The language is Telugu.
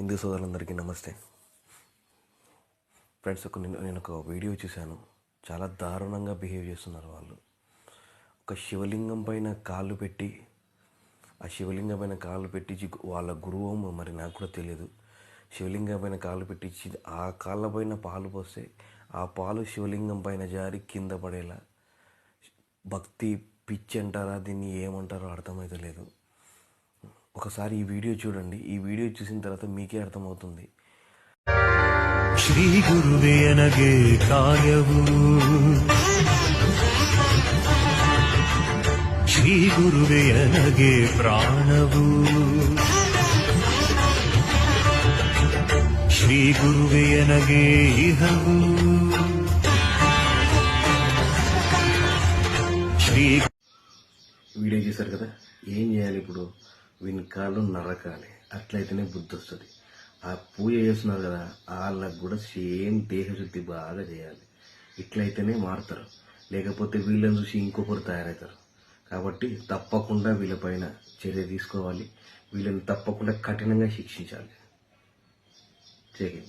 హిందూ సోదరులందరికీ నమస్తే. ఫ్రెండ్స్ ఒక నేను నేను ఒక వీడియో చూశాను. చాలా దారుణంగా బిహేవ్ చేస్తున్నారు వాళ్ళు. ఒక శివలింగం పైన కాళ్ళు పెట్టి ఆ శివలింగం పైన కాళ్ళు పెట్టించి వాళ్ళ గురువు మరి నాకు కూడా తెలియదు. శివలింగం పైన కాళ్ళు పెట్టించి ఆ కాళ్ళ పైన పాలు పోస్తే ఆ పాలు శివలింగం పైన జారి కింద పడేలా భక్తి పిచ్చి అంటారా? దీన్ని ఏమంటారో అర్థమైతే లేదు. ఒకసారి ఈ వీడియో చూడండి ఈ వీడియో చూసిన తర్వాత మీకే అర్థమవుతుంది ಶ್ರೀ ಗುರುವೇ ನನಗೆ ಕಾಯವು ಶ್ರೀ ಗುರುವೇ ನನಗೆ ಪ್ರಾಣವು ಶ್ರೀ ಗುರುವೇ ನನಗೆ ಇಹವು ಶ್ರೀ వీడియో చూశారు కదా ఏం చేయాలి ఇప్పుడు వీని కాళ్ళు నరకాలి. అట్లయితేనే బుద్ధి వస్తుంది. ఆ పూజ చేస్తున్నారు కదా వాళ్ళకు కూడా సేమ్ దేహశుద్ధి బాగా చేయాలి. ఇట్లయితేనే మారుతారు. లేకపోతే వీళ్ళని చూసి ఇంకొకరు తయారవుతారు. కాబట్టి తప్పకుండా వీళ్ళపైన చర్య తీసుకోవాలి. వీళ్ళని తప్పకుండా కఠినంగా శిక్షించాలి. జై